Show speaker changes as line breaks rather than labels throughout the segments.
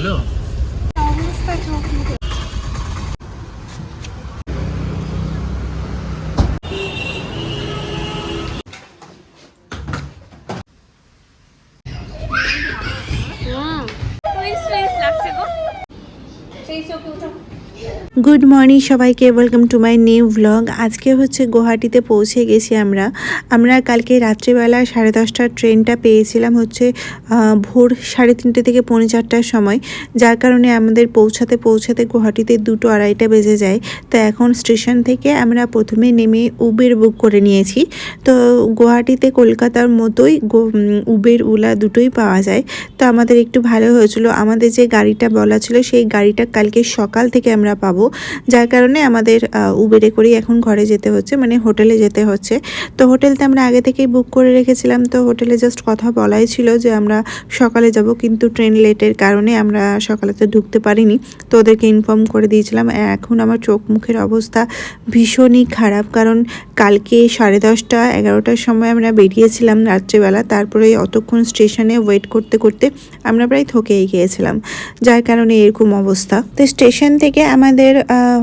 Hello
অবস্থা চোখ মুখে
গুড মর্নিং সবাইকে welcome to my new vlog আজকে হচ্ছে গুয়াহাটিতে পৌঁছে গেছি আমরা। আমরা কালকে রাত্রিবেলা সাড়ে দশটার ট্রেনটা পেয়েছিলাম হচ্ছে ভোর সাড়ে তিনটে থেকে পৌনে চারটার সময়। যার কারণে আমাদের পৌঁছাতে পৌঁছাতে গুয়াহাটিতে দুটো আড়াইটা বেজে যায়। তো এখন স্টেশন থেকে আমরা প্রথমে নেমে উবের বুক করে নিয়েছি। তো গুয়াহাটিতে কলকাতার মতোই উবের উলা দুটোই পাওয়া যায়। তো আমাদের একটু ভালো হয়েছিল। আমাদের যে গাড়িটা বলা ছিল, সেই গাড়িটা কালকে সকাল থেকে আমরা পাবো। যার কারণে আমাদের উবেরে করেই এখন ঘরে যেতে হচ্ছে মানে হোটেলে যেতে হচ্ছে। তো হোটেলটা আমরা আগে থেকেই বুক করে রেখেছিলাম, তো হোটেলে জাস্ট কথা বলাই ছিল যে আমরা সকালে যাব, কিন্তু ট্রেন লেটের কারণে আমরা সকালে তো ঢুকতে পারিনি। তো ওদেরকে ইনফর্ম করে দিয়েছিলাম এখন আমার চোখ মুখের অবস্থা ভীষণই খারাপ, কারণ কালকে সাড়ে দশটা, এগারোটার সময় আমরা বেরিয়েছিলাম রাত্রেবেলা, তারপরে অতক্ষণ স্টেশনে ওয়েট করতে করতে আমরা প্রায় থকেই গিয়েছিলাম, যার কারণে এরকম অবস্থা। তো স্টেশন থেকে আমাদের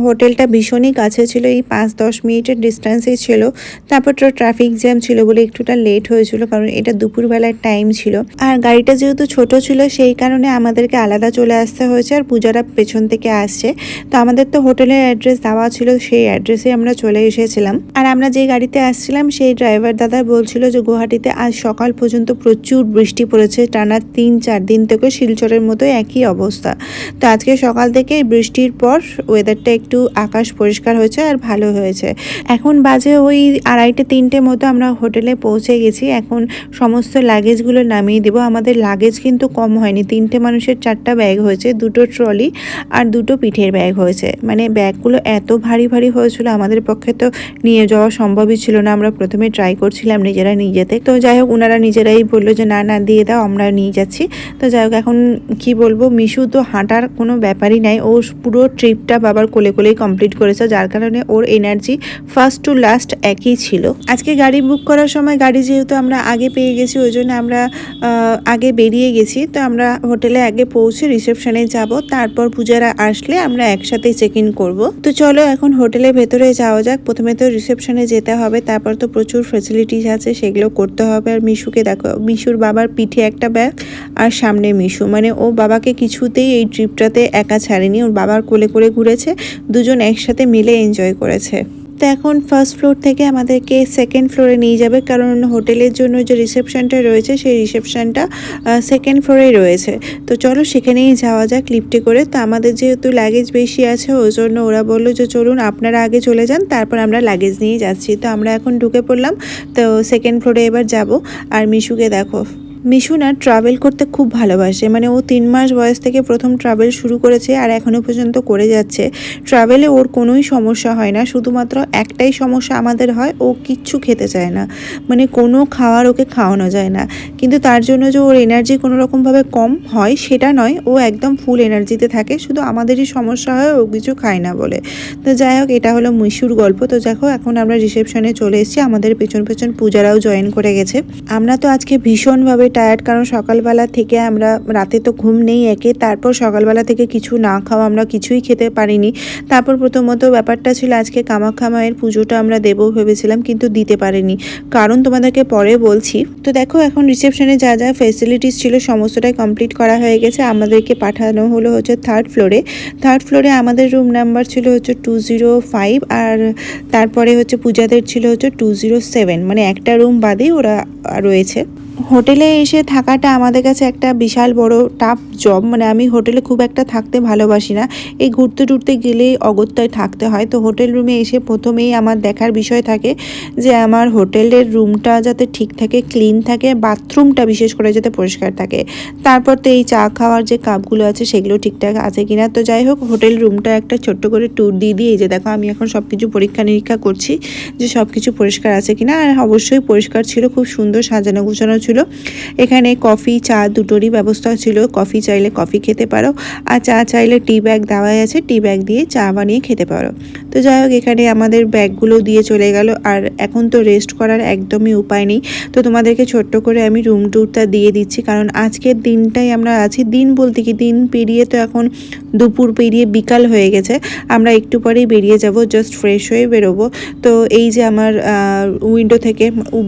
হোটেলটা ভীষণই কাছে ছিল, এই পাঁচ দশ মিনিটের ডিস্টেন্সে ছিল। তারপর তো ট্রাফিক জ্যাম ছিল বলে একটুটা লেট হয়েছিল, কারণ এটা দুপুরবেলার টাইম ছিল। আর গাড়িটা যেহেতু ছোট ছিল, সেই কারণে আমাদেরকে আলাদা চলে আসতে হয়েছে, আর পূজারা পেছন থেকে আসছে। তো আমাদের তো হোটেলের অ্যাড্রেস দেওয়া ছিল, সেই অ্যাড্রেসে আমরা চলে এসেছিলাম। আর আমরা যে গাড়িতে আসছিলাম, সেই ড্রাইভার দাদা বলছিল যে, গুয়াহাটিতে আজ সকাল পর্যন্ত প্রচুর বৃষ্টি পড়েছে, টানা তিন চার দিন থেকে শিলচরের মতো একই অবস্থা। তো আজকে সকাল থেকে বৃষ্টির পর ওয়েদারটা একটু আকাশ পরিষ্কার হয়েছে আর ভালো হয়েছে। এখন বাজে ওই আড়াইটে, তিনটে মতো আমরা হোটেলে পৌঁছে গেছি। এখন সমস্ত লাগেজগুলো নামিয়ে দেবো। আমাদের লাগেজ কিন্তু কম হয়নি। তিনটে মানুষের চারটা ব্যাগ হয়েছে, দুটো ট্রলি আর দুটো পিঠের ব্যাগ হয়েছে। মানে ব্যাগগুলো এত ভারী ভারী হয়েছিল, আমাদের পক্ষে তো নিয়ে যাওয়া সম্ভবই ছিল না। আমরা প্রথমে ট্রাই করছিলাম নিজেরা নিয়ে যেতে। তো যাই হোক ওনারা নিজেরাই বলল যে, না না, দিয়ে দাও, আমরা নিয়ে যাচ্ছি। তো যাই হোক, এখন কি বলব, মিশু তো হাঁটার কোনো ব্যাপারই নাই। ও পুরো ট্রিপটা বাবার কোলে কোলেই কমপ্লিট করেছে, যার কারণে ওর এনার্জি ফার্স্ট টু লাস্ট একই ছিল। আজকে গাড়ি বুক করার সময় গাড়ি যেহেতু আমরা আগে পেয়ে গেছি, ওই জন্য আমরা আগে বেরিয়ে গেছি, তো আমরা হোটেলে আগে পৌঁছে রিসেপশনে যাব, তারপর পূজারা আসলে আমরা একসাথে চেক ইন করব। তো চলো এখন হোটেলের ভেতরে যাওয়া যাক, প্রথমে তো রিসেপশনে যেতে হবে, তারপর তো প্রচুর ফেসিলিটিস আছে, সেগুলো করতে হবে। আর মিশুকে দেখো, মিশুর বাবার পিঠে একটা ব্যাগ আর সামনে মিশু। মানে ও বাবাকে কিছুতেই এই ট্রিপটাতে একা ছাড়েনি, ওর বাবার কোলে করে ঘুরেছে। দুজন একসাথে মিলে এনজয় করেছে। তো এখন ফার্স্ট ফ্লোর থেকে আমাদেরকে সেকেন্ড ফ্লোরে নিয়ে যাবে, কারণ হোটেলের জন্য যে রিসেপশনটা রয়েছে, সেই রিসেপশনটা সেকেন্ড ফ্লোরেই রয়েছে। তো চলো সেখানেই যাওয়া যাক লিফটে করে। তো আমাদের যেহেতু লাগেজ বেশি আছে, ওই জন্য ওরা বলল যে চলুন আপনারা আগে চলে যান, তারপর আমরা লাগেজ নিয়ে যাচ্ছি। তো আমরা এখন ঢুকে পড়লাম, তো সেকেন্ড ফ্লোরে এবার যাব। আর মিশুকে দেখো। মিশু না ট্রাভেল করতে খুব ভালোবাসে। মানে ও তিন মাস বয়স থেকে প্রথম ট্রাভেল শুরু করেছে আর এখনও পর্যন্ত করে যাচ্ছে। ট্রাভেলে ওর কোনোই সমস্যা হয় না। শুধুমাত্র একটাই সমস্যা আমাদের হয়, ও কিচ্ছু খেতে চায় না। মানে কোনো খাওয়ার ওকে খাওয়ানো যায় না। কিন্তু তার জন্য যে ওর এনার্জি কোনো রকমভাবে কম হয়, সেটা নয়, ও একদম ফুল এনার্জিতে থাকে। শুধু আমাদেরই সমস্যা হয়, ও কিছু খায় না বলে। তো যাই হোক, এটা হলো মিশুর গল্প। তো দেখো, এখন আমরা রিসেপশনে চলে এসেছি। আমাদের পেছন পেছন পূজারাও জয়েন করে গেছে। আমরা তো আজকে ভীষণভাবে টায়ার্ড কারণ সকালবেলা থেকে আমরা রাতে তো ঘুম নেই একে, তারপর সকালবেলা থেকে কিছু না খাওয়া আমরা কিছুই খেতে পারিনি। তারপর প্রথমত ব্যাপারটা ছিল আজকে কামাখ্যা মায়ের পুজোটা আমরা দেবো ভেবেছিলাম, কিন্তু দিতে পারিনি। কারণ তোমাদেরকে পরে বলছি, তো দেখো এখন রিসেপশনে যা যা ফেসিলিটিস ছিল সমস্তটাই কমপ্লিট করা হয়ে গেছে। আমাদেরকে পাঠানো হলো হচ্ছে থার্ড ফ্লোরে থার্ড ফ্লোরে আমাদের রুম নাম্বার ছিল হচ্ছে টু জিরো ফাইভ আর তারপরে হচ্ছে পূজাদের ছিল হচ্ছে টু জিরো সেভেন মানে একটা রুম বাদেই ওরা রয়েছে। হোটেলে এসে থাকাটা আমাদের কাছে একটা বিশাল বড় টাফ জব মানে আমি হোটেলে খুব একটা থাকতে ভালোবাসি না। এই ঘুরতে টুরতে গেলেই অগত্যায় থাকতে হয়। তো হোটেল রুমে এসে প্রথমেই আমার দেখার বিষয় থাকে যে আমার হোটেলের রুমটা যাতে ঠিক থাকে ক্লিন থাকে, বাথরুমটা বিশেষ করে যাতে পরিষ্কার থাকে। তারপর তো এই চা খাওয়ার যে কাপগুলো আছে সেগুলো ঠিকঠাক আছে কিনা? তো যাই হোক, হোটেল রুমটা একটা ছোট্ট করে ট্যুর দিয়ে দিয়ে এই যে দেখো, আমি এখন সব কিছু পরীক্ষা নিরীক্ষা করছি যে সব কিছু পরিষ্কার আছে কিনা। আর অবশ্যই পরিষ্কার ছিল, খুব সুন্দর সাজানো গুছানো ছিল। এখানে কফি, চা দুটোরই ব্যবস্থা ছিল। কফি চাইলে কফি খেতে পারো আর চা চাইলে টি ব্যাগ দেওয়াই আছে। টি ব্যাগ দিয়ে চা বানিয়ে খেতে পারো। তো যাই হোক, এখানে আমাদের ব্যাগগুলো দিয়ে চলে গেল। আর এখন তো রেস্ট করার একদমই উপায় নেই। তো তোমাদেরকে ছোট্ট করে আমি রুম ট্যুরটা দিয়ে দিচ্ছি। কারণ আজকের দিনটাই আমরা আছি দিন বলতে কি, দিন পেরিয়ে তো এখন দুপুর পেরিয়ে বিকাল হয়ে গেছে। আমরা একটু পরেই বেরিয়ে যাব জাস্ট ফ্রেশ হয়ে বেরোবো। তো এই যে আমার উইন্ডো থেকে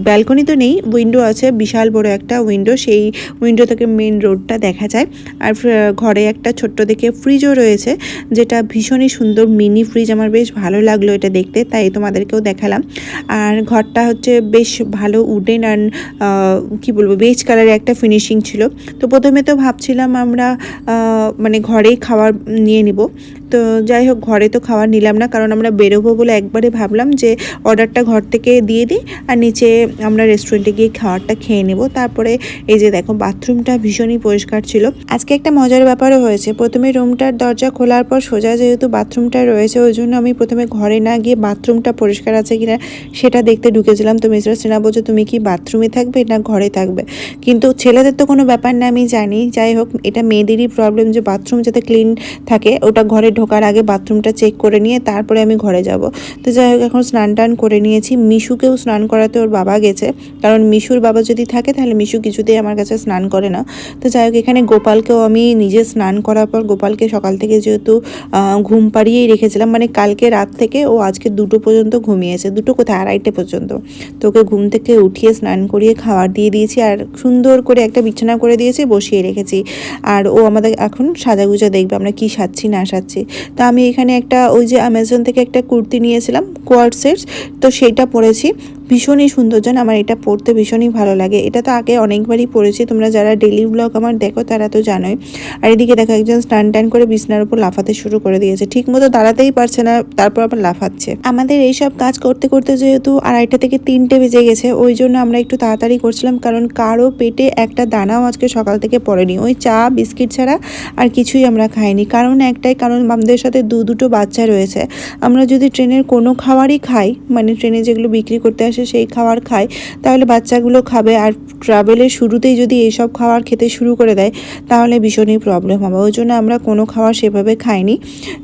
ব্যালকনি তো নেই উইন্ডো আছে, বিশাল বড় একটা উইন্ডো সেই উইন্ডো থেকে মেন রোডটা দেখা যায়। আর ঘরে একটা ছোট্ট দেখে ফ্রিজও রয়েছে, যেটা ভীষণই সুন্দর মিনি ফ্রিজ আমার বেশ ভালো লাগল এটা দেখতে, তাই তোমাদেরকেও দেখালাম। আর ঘরটা হচ্ছে বেশ ভালো উডেন অ্যান্ড কি বলব বেজ কালারের একটা ফিনিশিং ছিল। তো প্রথমে তো ভাবছিলাম আমরা মানে ঘরেই খাবার নিয়ে নিব। তো যাই হোক, ঘরে তো খাবার নিলাম না, কারণ আমরা বেরোবো বলে একবারে ভাবলাম যে অর্ডারটা ঘর থেকে দিয়ে দিই আর নিচে আমরা রেস্টুরেন্টে গিয়ে খাবারটা খেয়ে নেব। তারপরে এই যে দেখো বাথরুমটা ভীষণই পরিষ্কার ছিল। আজকে একটা মজার ব্যাপারও হয়েছে। প্রথমে রুমটার দরজা খোলার পর সোজা যেহেতু বাথরুমটা রয়েছে, ওই জন্য আমি প্রথমে ঘরে না গিয়ে বাথরুমটা পরিষ্কার আছে কিনা সেটা দেখতে ঢুকেছিলাম। তো মিস্টার সিনহা বলছে, তুমি কি বাথরুমে থাকবে না ঘরে থাকবে? কিন্তু ছেলেদের তো কোনো ব্যাপার না, আমি জানি। যাই হোক, এটা মেয়েদেরই প্রবলেম যে বাথরুম যাতে ক্লিন থাকে, ওটা ঘরে ঢোকার আগে বাথরুমটা চেক করে নিয়ে তারপরে আমি ঘরে যাব। তো যাই হোক, এখন স্নান টান করে নিয়েছি। মিশুকেও স্নান করাতে ওর বাবা গেছে। কারণ মিশুর বাবা যদি থাকে, তাহলে মিশু কিছুতেই আমার কাছে স্নান করে না। তো যাই হোক, এখানে গোপালকেও আমি নিজে স্নান করার পর গোপালকে সকাল থেকে যেহেতু ঘুম পাড়িয়েই রেখেছিলাম মানে কালকে রাত থেকে ও আজকে দুটো পর্যন্ত ঘুমিয়েছে। দুটো কোথায়? আড়াইটে পর্যন্ত। তো ওকে ঘুম থেকে উঠিয়ে স্নান করিয়ে খাবার দিয়ে দিয়েছি আর সুন্দর করে একটা বিছানা করে দিয়েছি, বসিয়ে রেখেছি। আর ও আমাদের এখন সাজাগুজা দেখবে, আমরা কি সাজছি, না সাজছি। তো আমি এখানে একটা ওই যে অ্যামাজন থেকে একটা কুর্তি নিয়েছিলাম কোয়ার্টসের তো সেইটা পরেছি। ভীষণই সুন্দর, জান? আমার এটা পড়তে ভীষণই ভালো লাগে। এটা তো আগে অনেকবারই পড়েছি। তোমরা যারা ডেলি ব্লগ আমার দেখো, তারা তো জানোই। আর এদিকে দেখো, একজন স্টান টান করে বিছনার উপর লাফাতে শুরু করে দিয়েছে। ঠিক মতো দাঁড়াতেই পারছে না, তারপর আবার লাফাচ্ছে। আমাদের এইসব কাজ করতে করতে যেহেতু আড়াইটা থেকে তিনটে বেজে গেছে, ওই জন্য আমরা একটু তাড়াতাড়ি করছিলাম, কারণ কারও পেটে একটা দানাও আজকে সকাল থেকে পড়েনি। ওই চা, বিস্কিট ছাড়া আর কিছুই আমরা খাইনি। কারণ একটাই কারণ, আমাদের সাথে দু দুটো বাচ্চা রয়েছে। আমরা যদি ট্রেনের কোনো খাবারই খাই মানে ট্রেনে যেগুলো বিক্রি করতে আসে সেই খাবার খায়, তাহলে বাচ্চাগুলো খাবে। আর ট্রাভেলের শুরুতেই যদি এইসব খাবার খেতে শুরু করে দেয়, তাহলে ভীষণই প্রবলেম হবে। ওই জন্য আমরা কোনো খাবার সেভাবে খাইনি।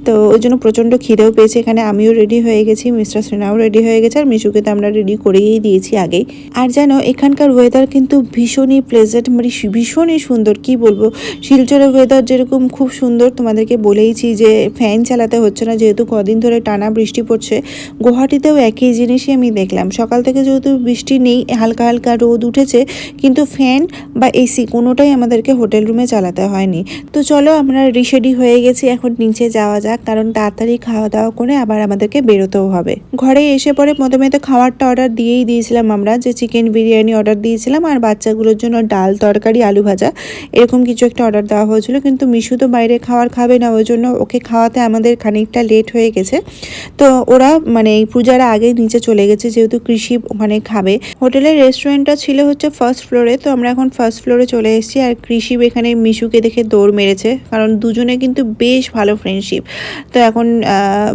তো ওই জন্য প্রচণ্ড খিদেও পেয়েছে। এখানে আমিও রেডি হয়ে গেছি, মিস্টার সিনহাও রেডি হয়ে গেছে, আর মিশুকে তো আমরা রেডি করেই দিয়েছি আগেই। আর যেন এখানকার ওয়েদার কিন্তু ভীষণই প্লেজেন্ট মানে ভীষণই সুন্দর। কি বলব? শিলচরের ওয়েদার যেরকম খুব সুন্দর, তোমাদেরকে বলেইছি যে ফ্যান চালাতে হচ্ছে না। যেহেতু কদিন ধরে টানা বৃষ্টি পড়ছে, গুয়াহাটিতেও একই জিনিসই আমি দেখলাম। সকাল থেকে যেহেতু বৃষ্টি নেই, হালকা হালকা রোদ উঠেছে, কিন্তু ফ্যান বা এসি কোনোটাই আমাদেরকে হোটেল রুমে চালাতে হয়নি। তো চলো আমরা রিশেডি হয়ে গেছি, এখন নিচে যাওয়া যাক, কারণ তাড়াতাড়ি খাওয়া দাওয়া করে আবার আমাদেরকে বেরোতেও হবে। ঘরে এসে পরে প্রথমে তো খাবারটা অর্ডার দিয়েই দিয়েছিলাম আমরা, যে চিকেন বিরিয়ানি অর্ডার দিয়েছিলাম, আর বাচ্চাগুলোর জন্য ডাল তরকারি আলু ভাজা। এরকম কিছু একটা অর্ডার দেওয়া হয়েছিল, কিন্তু মিশু তো বাইরে খাবার খাবে না, ওই জন্য ওকে খাওয়াতে আমাদের খানিকটা লেট হয়ে গেছে। তো ওরা মানে এই পূজার আগে নিচে চলে গেছে, যেহেতু কৃষি ওখানে খাবে। হোটেলের রেস্টুরেন্টটা ছিল হচ্ছে ফার্স্ট ফ্লোরে তো আমরা এখন ফার্স্ট ফ্লোরে চলে এসেছি। আর কৃষি এখানে মিশুকে দেখে দৌড় মেরেছে, কারণ দুজনে কিন্তু বেশ ভালো ফ্রেন্ডশিপ তো এখন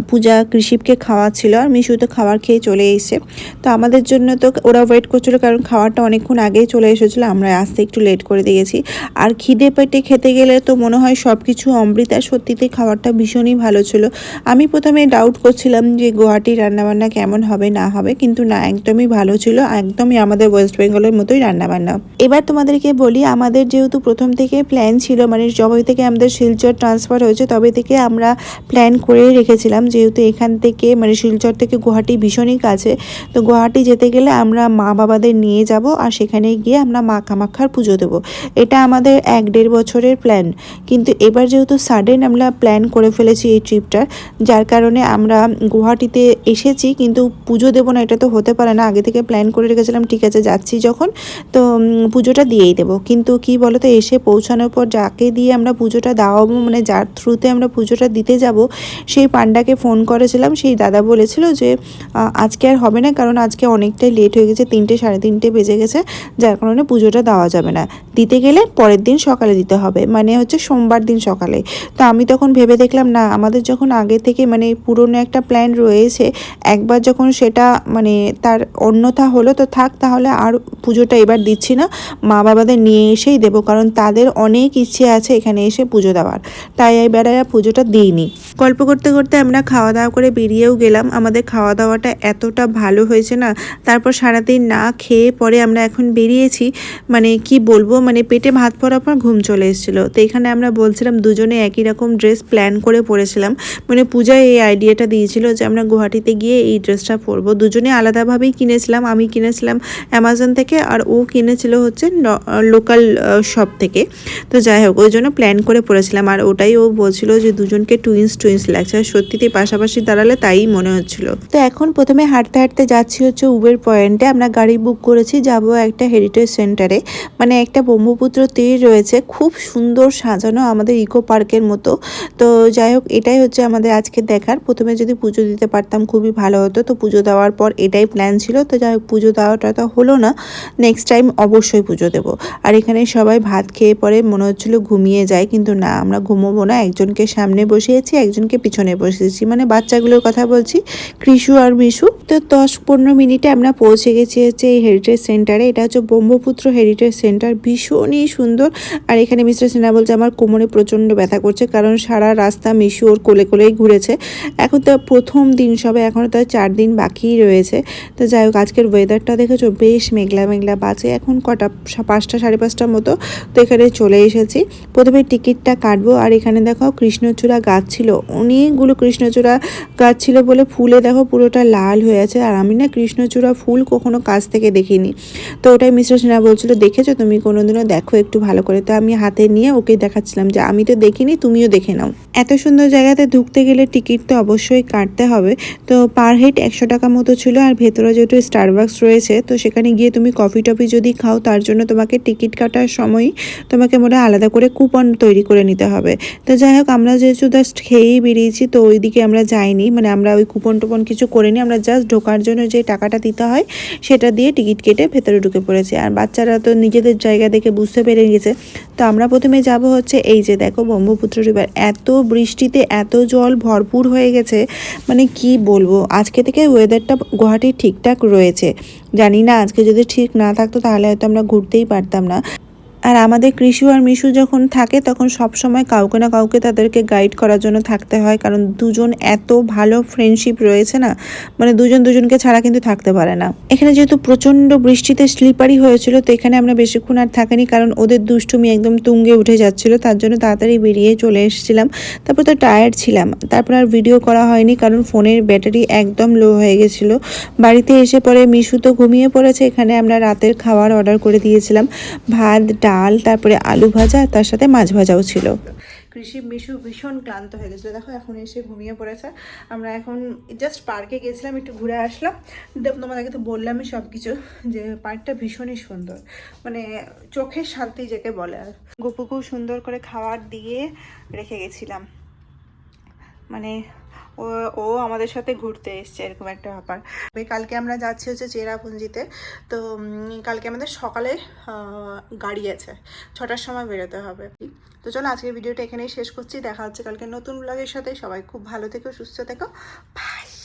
পূজা কৃষিপকে খাওয়াচ্ছিল, আর মিশু তো খাবার খেয়ে চলে এসেছে। তো আমাদের জন্য তো ওরা ওয়েট করছিল, কারণ খাবারটা অনেকক্ষণ আগেই চলে এসেছিল, আমরা আসতে একটু লেট করে দিয়েছি। আর খিদে পেটে খেতে গেলে তো মনে হয় সব কিছু অমৃত, আর সত্যিতে খাবারটা ভীষণই ভালো ছিল। আমি প্রথমে ডাউট করছিলাম যে গুয়াহাটির রান্নাবান্না কেমন হবে, না হবে, কিন্তু না একদমই ভালো ছিল, একদমই আমাদের ওয়েস্ট বেঙ্গলের মতোই রান্নাবান্না। এবার তোমাদেরকে বলি, আমাদের যেহেতু প্রথম থেকে প্ল্যান ছিল মানে যবে থেকে আমাদের শিলচর ট্রান্সফার হয়েছে, তবে থেকে আমরা প্ল্যান করেই রেখেছিলাম, যেহেতু এখান থেকে মানে শিলচর থেকে গুয়াহাটি ভীষণই কাছে। তো গুয়াহাটি যেতে গেলে আমরা মা বাবাদের নিয়ে যাব, আর সেখানে গিয়ে আমরা মা কামাক্ষার পুজো দেবো। এটা আমাদের এক দেড় বছরের প্ল্যান কিন্তু এবার যেহেতু সাডেন আমরা প্ল্যান করে ফেলেছি এই ট্রিপটার যার কারণে আমরা গুয়াহাটিতে এসেছি, কিন্তু পুজো দেবো না, এটা তো হতে পারে না। আগে থেকে প্ল্যান করে রেখেছিলাম, ঠিক আছে, যাচ্ছি যখন, তো পুজোটা দিয়েই দেবো। কিন্তু কি বলো তো এসে পৌঁছানোর পর যাকে দিয়ে আমরা পুজোটা দেওয়াবো মানে যার থ্রুতে আমরা পুজোটা দিতে যাব, সেই পান্ডাকে ফোন করেছিলাম। সেই দাদা বলেছিল যে আজকে আর হবে না, কারণ আজকে অনেকটাই লেট হয়ে গেছে, তিনটে, সাড়ে তিনটে বেজে গেছে, যার কারণে পুজোটা দেওয়া যাবে না। দিতে গেলে পরের দিন সকালে দিতে হবে মানে হচ্ছে সোমবার দিন সকালে। তো আমি তখন ভেবে দেখলাম, না, আমাদের যখন আগে থেকে মানে পুরনো একটা প্ল্যান রয়েছে, একবার যখন সেটা মানে তার অন্যথা হলো, তো থাক তাহলে আর পুজোটা এবার দিচ্ছি না। মা বাবাদের নিয়ে এসেই দেবো, কারণ তাদের অনেক ইচ্ছে আছে এখানে এসে পুজো দেওয়ার। তাই এবারে পুজোটা দিইনি। গল্প করতে করতে আমরা খাওয়া দাওয়া করে বেরিয়েও গেলাম। আমাদের খাওয়া দাওয়াটা এতটা ভালো হয়েছে না, তারপর সারাদিন না খেয়ে পরে আমরা এখন বেরিয়েছি। মানে কি বলব মানে পেটে ভাত পড়ার পর ঘুম চলে এসেছিল। তো এখানে আমরা বলছিলাম দুজনে একই রকম ড্রেস প্ল্যান করে পরেছিলাম। মানে পূজায় এই আইডিয়াটা দিয়েছিল যে আমরা গুয়াহাটিতে গিয়ে এই ড্রেসটা পরবো। দুজনে আলাদাভাবেই কিনেছিলাম, আমি কিনেছিলাম অ্যামাজন থেকে আর ও কিনেছিল হচ্ছে লোকাল শপ থেকে। তো যাই হোক, ওই জন্য প্ল্যান করে পড়েছিলাম। আর ওটাই ও বলছিল যে দুজনকে টুইন্স টুইন্স লাগছে। আর সত্যিতে পাশাপাশি দাঁড়ালে তাই মনে হচ্ছিল। তো এখন প্রথমে হাঁটতে হাঁটতে যাচ্ছি হচ্ছে উবের পয়েন্টে আমরা গাড়ি বুক করেছি, যাব একটা হেরিটেজ সেন্টারে মানে একটা ব্রহ্মপুত্র তীর রয়েছে, খুব সুন্দর সাজানো আমাদের ইকো পার্কের মতো। তো যাই হোক, এটাই হচ্ছে আমাদের আজকে দেখার। প্রথমে যদি পুজো দিতে পারতাম খুবই ভালো হতো। তো পুজো দেওয়ার পর এটাই প্ল্যান ছিল, তো যাই হোক, পুজো দেওয়াটা তো হলো না। নেক্সট টাইম অবশ্যই পুজো দেবো। আর এখানে সবাই ভাত খেয়ে পরে মনে হচ্ছিল ঘুমিয়ে যায়, কিন্তু না, আমরা ঘুমোবো না। একজনকে সামনে বসিয়েছি, একজনকে পিছনে বসিয়েছি। মানে বাচ্চাগুলোর কথা বলছি, কৃষু আর মিশু। তো দশ পনেরো মিনিটে আমরা পৌঁছে গেছি হচ্ছে এই হেরিটেজ সেন্টারে এটা হচ্ছে ব্রহ্মপুত্র হেরিটেজ সেন্টার ভীষণই সুন্দর। আর এখানে মিস্টার সিনহা বলছে, আমার কোমরে প্রচণ্ড ব্যথা করছে, কারণ সারা রাস্তা মিশু ওর কোলে কোলেই ঘুরেছে। এখন তো প্রথম দিন সবে এখনও তো চার দিন বাকিই রয়েছে। তো যাই হোক, আজকের ওয়েদারটা দেখেছ? বেশ মেঘলা মেঘলা বাজে। এখন কটা পাঁচটা, সাড়ে পাঁচটার মতো তো এখানে চলে এসেছি। প্রথমে টিকিটটা কাটবো আর এখানে দেখো কৃষ্ণচূড়া গাছ ছিল। অনেকগুলো কৃষ্ণচূড়া গাছ ছিল বলে ফুলে দেখো পুরোটা লাল হয়ে আছে। আর আমি না কৃষ্ণচূড়া ফুল কখনো কাছ থেকে দেখিনি। তো ওটাই মিস্টার সিনহা বলছিল, দেখেছ? তুমি কোনোদিনও দেখো একটু ভালো করে। তো আমি হাতে নিয়ে ওকে দেখাচ্ছিলাম যে, আমি তো দেখিনি, তুমিও দেখে নাও। এত সুন্দর জায়গাতে ঢুকতে গেলে টিকিট তো অবশ্যই কাটতে হবে। তো পার হেড একশো টাকা মতো ছিল আর ভেতরে যেহেতু স্টারবাক্স রয়েছে, তো সেখানে গিয়ে তুমি কফি টফি যদি খাও, তার জন্য তোমাকে টিকিট কাটার সময় তোমাকে মনে আলাদা করে কুপন তৈরি করে নিতে হবে। তো যাই হোক, আমরা যেহেতু জাস্ট খেয়েই বেরিয়েছি, তো ওইদিকে আমরা যাইনি। মানে আমরা ওই কুপন টুপন কিছু করিনি, আমরা জাস্ট ঢোকার জন্য যে টাকাটা দিতে হয়, সেটা দিয়ে টিকিট কেটে ভেতরে ঢুকে পড়েছি। আর বাচ্চারা তো নিজেদের জায়গা দেখে বুঝতে পেরে গেছে। তো আমরা প্রথমে যাব হচ্ছে, এই যে দেখো ব্রহ্মপুত্র রিভার এত বৃষ্টিতে এত জল ভরপুর হয়ে গেছে। মানে কি বলব, আজকে থেকে ওয়েদারটা গুয়াহাটির ঠিকঠাক রয়েছে। জানি না আজকে যদি ঠিক না থাকতো তাহলে হয়তো আমরা ঘুরতেই পারতাম না। আর আমাদের কৃষি আর মিশু যখন থাকে, তখন সব সময় কাউকে না কাউকে তাদেরকে গাইড করার জন্য থাকতে হয়। কারণ দুজন এত ভালো ফ্রেন্ডশিপ রয়েছে না মানে দুজন দুজনকে ছাড়া কিন্তু থাকতে পারে না। এখানে যেহেতু প্রচণ্ড বৃষ্টিতে স্লিপারি হয়েছিল, তো এখানে আমরা বেশিক্ষণ আর থাকিনি। কারণ ওদের দুষ্টুমি একদম তুঙ্গে উঠে যাচ্ছিল, তার জন্য তাড়াতাড়ি বেরিয়ে চলে এসেছিলাম। তারপর তো টায়ার্ড ছিলাম। তারপর আর ভিডিও করা হয়নি, কারণ ফোনের ব্যাটারি একদম লো হয়ে গেছিল। বাড়িতে এসে পরে মিশু তো ঘুমিয়ে পড়েছে, এখানে আমরা রাতের খাবার অর্ডার করে দিয়েছিলাম। ভাত ডাল, তারপরে আলু ভাজা, তার সাথে মাছ ভাজাও ছিল। কৃষি মিশু ভীষণ ক্লান্ত হয়ে গেছিল। দেখো, এখন এসে ঘুমিয়ে পড়েছে। আমরা এখন জাস্ট পার্কে গেছিলাম একটু ঘুরে আসলাম। তোমাদেরকে তো বললামই সব কিছু যে পার্কটা ভীষণই সুন্দর। মানে চোখের শান্তি যেকে বলে আর। গপু খুব সুন্দর করে খাবার দিয়ে রেখে গেছিলাম। মানে ও আমাদের সাথে ঘুরতে এসছে, এরকম একটা ব্যাপার। কালকে আমরা যাচ্ছি হচ্ছে চেরাপুঞ্জিতে। তো কালকে আমাদের সকালে গাড়ি আছে। ছটার সময় বেরোতে হবে। তো চলো, আজকের ভিডিওটা এখানেই শেষ করছি। দেখা হচ্ছে কালকে নতুন ব্লগের সাথে। সবাই খুব ভালো থেকো, সুস্থ থেকো। বাই